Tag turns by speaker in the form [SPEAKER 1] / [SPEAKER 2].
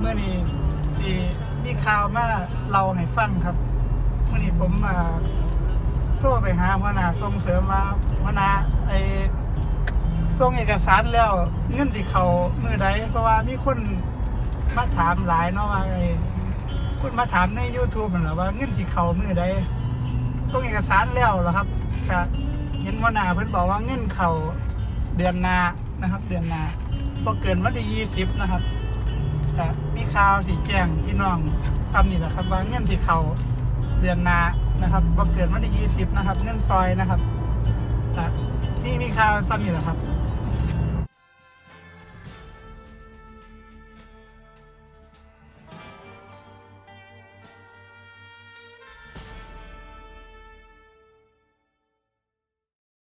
[SPEAKER 1] เมื่อนี้สิมีข่าวมาเราให้ฟังครับเมื่อนี้ผมมาโทรไปหาหัวหน้าส่งเสริมว่าหัวหน้าไอ้ส่งเอกสารแล้วเงินสิเขามือใดเพราะว่ามีคนมาถามหลายเนาะว่าไอ้คนมาถามใน YouTube นั่นหละว่าเงินสิเขามือใดส่งเอกสารแล้วเหรอครับก็เห็นหัวหน้าเพิ่นบอกว่าเงินเขาเดือนหน้านะครับ เดือนหน้าบ่เกินวันที่ยี่สิบนะครับแต่มี ข่าวสีแจ้งพี่น้องซ้ำนี่แหละครับว่าเงินที่เขาเดือนนานะครับว่าเกินวันที่ยี่สิบนะครับ เงินซอยนะครับแต่ที่มีข่าวซ้ำนี่แหละครับ